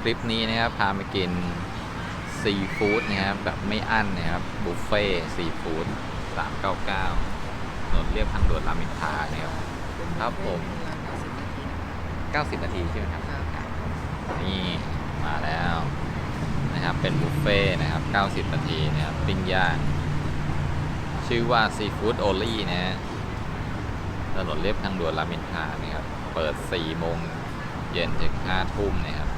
คลิปนี้นะครับพามากินซีฟู้ดนะครับแบบไม่อั้นนะครับบุฟเฟ่ซีฟู้ด399ถนนเรียบทางด่วนรามอินทรานะครับครับผม90นาทีใช่ไหมครับนี่มาแล้วนะครับเป็นบุฟเฟ่นะครับ90นาทีนะครับปิ้งย่างชื่อว่าซีฟู้ดโอลี่นะฮะถนนเรียบทางด่วนรามอินทรานะครับเปิด4โมงเย็นถึง5ทุ่มนะครับ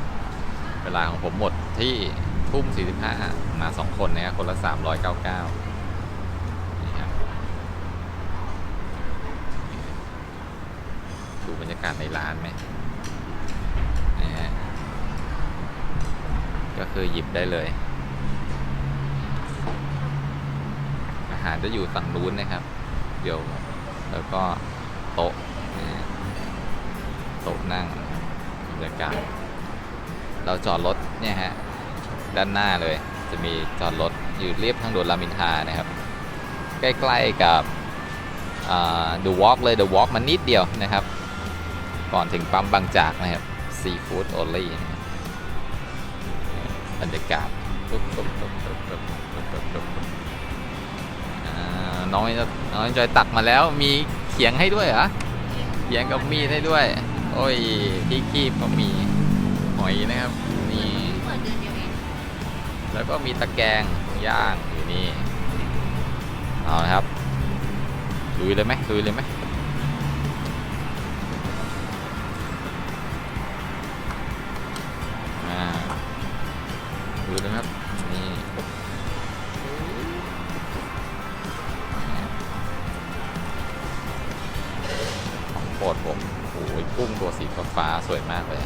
เวลาของผมหมดที่ทุ่ม 45 มา 2 คนนะครับคนละ 399นี่ครับดูบรรยากาศในร้านไหมนะฮะก็คือหยิบได้เลย อาหารจะอยู่ฝั่งนู้นนะครับ เดี๋ยวแล้วก็โต๊ะนะฮะโต๊ะนั่งบรรยากาศ เราจอดรถเนี่ยฮะด้านหน้าเลยจะมีจอดรถอยู่เรียบทางด่วนรามินทานะครับ ใกล้ๆกับเดอะวอล์กเลยเดอะวอล์กมันนิดเดียวนะครับ ก่อนถึงปั๊มบางจากนะครับซีฟู้ดโอลี่บรรยากาศน้องน้องจอยตักมาแล้วมีเขียงให้ด้วยเหรอเขียงกับมีดให้ด้วย โอ้ยที่คีบก็มี อยนะครับนี่เปิดเดือนเดียวเองแล้วก็มีตะแกรงย่างอยู่นี่เอาละครับลุยเลยไหมลุยเลยไหมอ่าลุยเลยครับนี่ของโปรดผมโอ้ยกุ้งตัวสีฟ้าสวยมากเลย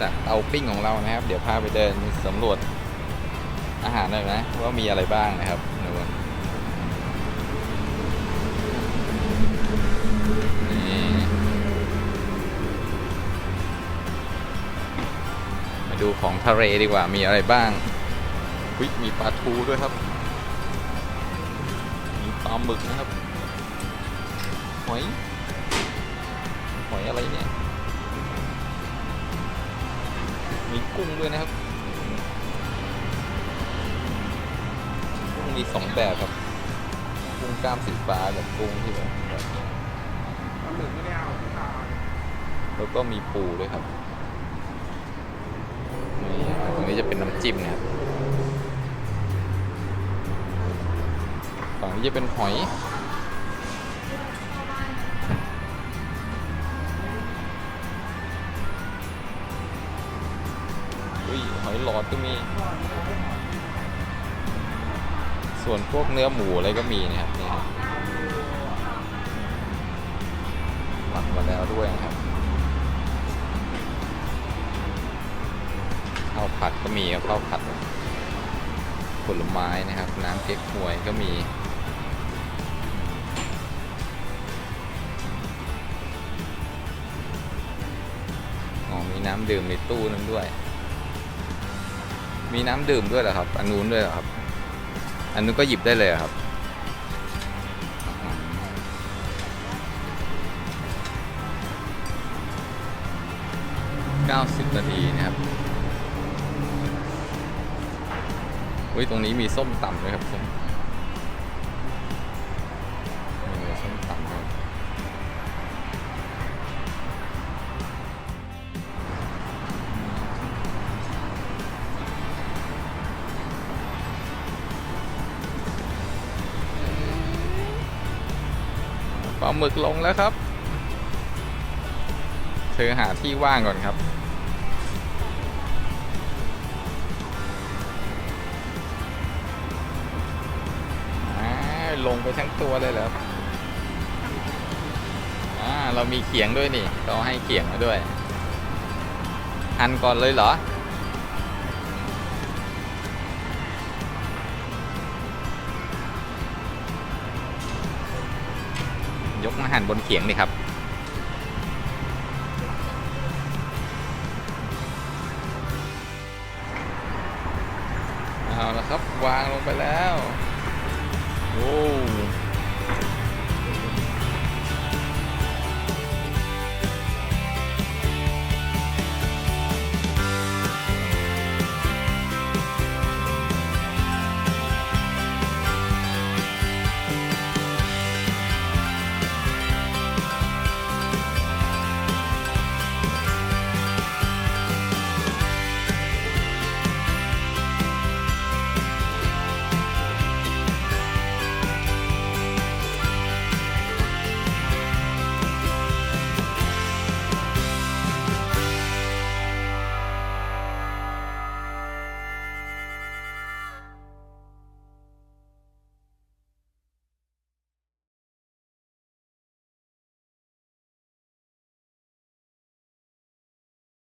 จากเตาปิ้งของเรานะครับ เดี๋ยวพาไปเดินสำรวจอาหารหน่อยนะว่ามีอะไรบ้างนะครับนู่นมาดูของทะเลดีกว่ามีอะไรบ้างวิมีปลาทูด้วยครับ มีปลาหมึกนะครับ หอย หอยอะไรเนี่ย มีกุ้งด้วยนะครับกุ้งมีสองแบบครับกุ้งกล้ามสีฟ้ากับกุ้งที่แบบแล้วก็มีปูด้วยครับนี่ตรงนี้จะเป็นน้ำจิ้มนะครับฝั่งนี้จะเป็นหอย หอยหลอดก็มี ส่วนพวกเนื้อหมูอะไรก็มีนะครับนี่ครับหมักมาแล้วด้วยนะครับข้าวผัดก็มีครับข้าวผัดผลไม้นะครับ น้ำเก๊กฮวยก็มีอ๋อมีน้ำดื่มในตู้นั้นด้วย มีน้ำดื่มด้วยเหรอครับ อันนู้นด้วยเหรอครับ อันนู้นก็หยิบได้เลยเหรอครับ 90 นาทีนะครับ อุ้ย ตรงนี้มีส้มต่ำด้วยครับส้ม ลาหมึกลงแล้วครับ เธอหาที่ว่างก่อนครับอ่าลงไปทั้งตัวเลยเหรอครับอ่าเรามีเขียงด้วยนี่เราให้เขียงมาด้วย หั่นก่อนเลยเหรอ ยกมาหั่นบนเขียงนี่ครับ เอาละครับ วางลงไปแล้ว โอ้